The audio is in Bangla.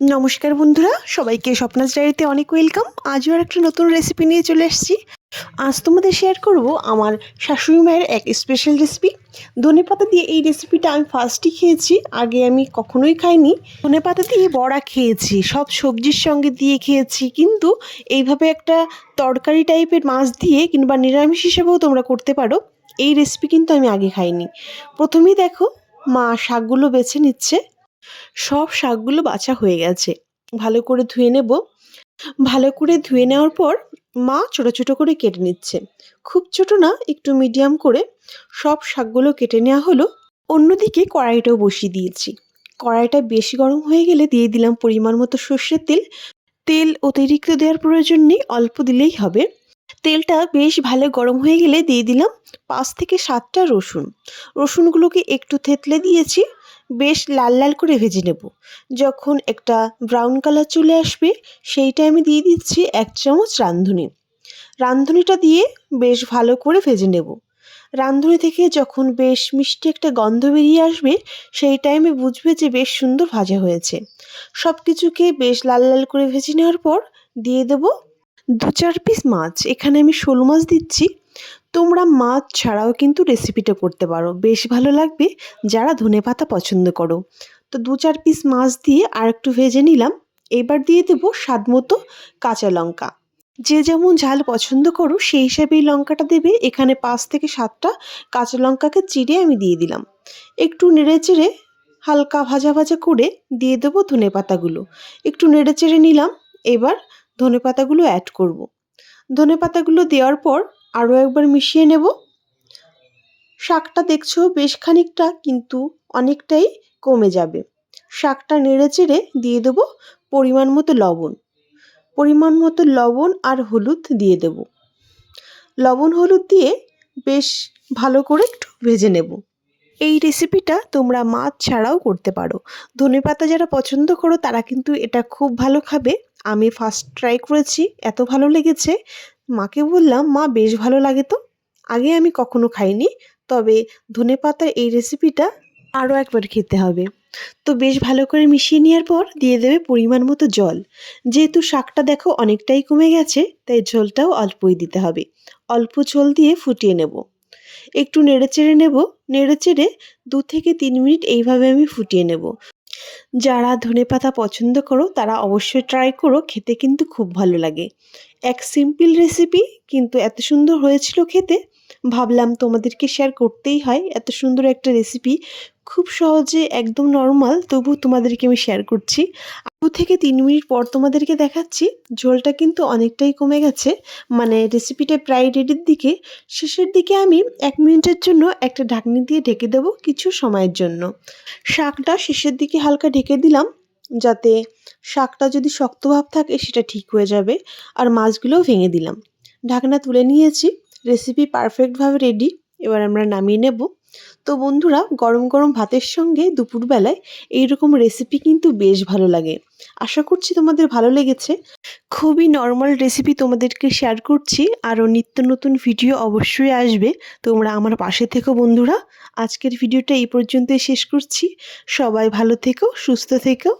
নমস্কার বন্ধুরা, সবাইকে স্বপ্নাস ডায়েরিতে অনেক ওয়েলকাম। আজও আর একটা নতুন রেসিপি নিয়ে চলে এসেছি আজ তোমাদের শেয়ার করব আমার শাশুড়ি মায়ের এক স্পেশাল রেসিপি ধনে পাতা দিয়ে এই রেসিপিটা আমি ফার্স্টই খেয়েছি, আগে আমি কখনোই খাইনি। ধনে পাতা দিয়ে বড়া খেয়েছি, সব সবজির সঙ্গে দিয়ে খেয়েছি, কিন্তু এইভাবে একটা তরকারি টাইপের মাছ দিয়ে কিংবা নিরামিষ হিসেবেও তোমরা করতে পারো। এই রেসিপি কিন্তু আমি আগে খাইনি। প্রথমেই দেখো, মা শাকগুলো বেছে নিচ্ছে। সব শাকগুলো বাছা হয়ে গেছে। ভালো করে ধুয়ে নেব। ভালো করে ধুয়ে নেওয়ার পর মা ছোট ছোট করে কেটে নিচ্ছে। খুব ছোট না, একটু মিডিয়াম করে সব শাকগুলো কেটে নেওয়া হলো। অন্যদিকে কড়াইটাও বসিয়ে দিয়েছি। কড়াইটা বেশি গরম হয়ে গেলে দিয়ে দিলাম পরিমাণ মতো সর্ষের তেল। তেল অতিরিক্ত দেওয়ার প্রয়োজন নেই, অল্প দিলেই হবে। তেলটা বেশ ভালো গরম হয়ে গেলে দিয়ে দিলাম পাঁচ থেকে সাতটা রসুন। রসুনগুলোকে একটু থেতলে দিয়েছি। বেশ লাল লাল করে ভেজে নেব। যখন একটা ব্রাউন কালার চলে আসবে সেই টাইমে দিয়ে দিচ্ছি এক চামচ রাঁধুনি। রাঁধুনিটা দিয়ে বেশ ভালো করে ভেজে নেব। রাঁধুনি থেকে যখন বেশ মিষ্টি একটা গন্ধ বেরিয়ে আসবে সেই টাইমে বুঝবে যে বেশ সুন্দর ভাজা হয়েছে। সব কিছুকে বেশ লাল লাল করে ভেজে নেওয়ার পর দিয়ে দেব দু চার পিস মাছ। এখানে আমি শোল মাছ দিচ্ছি। তোমরা মাছ ছাড়াও কিন্তু রেসিপিটা করতে পারো। বেশ ভালো লাগবে যারা ধনে পাতা পছন্দ করো। তো দু চার পিস মাছ দিয়ে আর একটু ভেজে নিলাম। এবার দিয়ে দেবো স্বাদ মতো কাঁচা লঙ্কা। যে যেমন ঝাল পছন্দ করো, সেই হিসাবেই লঙ্কাটা দেবে। এখানে পাঁচ থেকে সাতটা কাঁচা লঙ্কাকে চিড়ে আমি দিয়ে দিলাম। একটু নেড়ে চেড়ে হালকা ভাজা ভাজা করে দিয়ে দেবো ধনে পাতাগুলো। একটু নেড়ে চেড়ে নিলাম। এবার ধনে পাতাগুলো অ্যাড করব। ধনে পাতাগুলো দেওয়ার পর আরও একবার মিশিয়ে নেব। শাকটা দেখছ বেশ খানিকটা, কিন্তু অনেকটাই কমে যাবে। শাকটা নেড়ে চেড়ে দিয়ে দেবো পরিমাণ মতো লবণ। পরিমাণ মতো লবণ আর হলুদ দিয়ে দেব। লবণ হলুদ দিয়ে বেশ ভালো করে একটু ভেজে নেব। এই রেসিপিটা তোমরা মাছ ছাড়াও করতে পারো। ধনে পাতা যারা পছন্দ করো, তারা কিন্তু এটা খুব ভালো খাবে। আমি ফার্স্ট ট্রাই করেছি, এত ভালো লেগেছে। মাকে বললাম, মা, বেশ ভালো লাগে তো। আগে আমি কখনো খাইনি, তবে ধনে পাতার এই রেসিপিটা আরও একবার খেতে হবে। তো বেশ ভালো করে মিশিয়ে নেওয়ার পর দিয়ে দেবে পরিমাণ মতো জল। যেহেতু শাকটা দেখো অনেকটাই কমে গেছে, তাই ঝোলটাও অল্পই দিতে হবে। অল্প ঝোল দিয়ে ফুটিয়ে নেব। একটু নেড়ে চেড়ে নেব। নেড়ে চেড়ে দু থেকে তিন মিনিট এইভাবে আমি ফুটিয়ে নেব। যারা ধনে পাতা পছন্দ করো, তারা অবশ্যই ট্রাই করো, খেতে কিন্তু খুব ভালো লাগে। এক সিম্পল রেসিপি কিন্তু এত সুন্দর হয়েছিল খেতে ভাবলাম তোমাদেরকে শেয়ার করতেই হয়। এত সুন্দর একটা রেসিপি খুব সহজে একদম নর্মাল তবু তোমাদেরকে আমি শেয়ার করছি। দু থেকে তিন মিনিট পর তোমাদেরকে দেখাচ্ছি, ঝোলটা কিন্তু অনেকটাই কমে গেছে। মানে রেসিপিটা প্রায় রেডির দিকে। শেষের দিকে আমি এক মিনিটের জন্য একটা ঢাকনি দিয়ে ঢেকে দেবো কিছু সময়ের জন্য। শাকটা শেষের দিকে হালকা ঢেকে দিলাম, যাতে শাকটা যদি শক্ত ভাব থাকে, সেটা ঠিক হয়ে যাবে। আর মাছগুলোও ভেঙে দিলাম। ঢাকনা তুলে নিয়েছি। রেসিপি পারফেক্টভাবে রেডি এবার আমরা নামিয়ে নেব। তো বন্ধুরা, গরম গরম ভাতের সঙ্গে দুপুরবেলায় এইরকম রেসিপি কিন্তু বেশ ভালো লাগে। আশা করছি তোমাদের ভালো লেগেছে। খুবই নর্মাল রেসিপি তোমাদেরকে শেয়ার করছি, আরও নিত্য নতুন ভিডিও অবশ্যই আসবে। তোমরা আমার পাশে থেকো বন্ধুরা। আজকের ভিডিওটা এই পর্যন্তই শেষ করছি। সবাই ভালো থেকো, সুস্থ থেকো।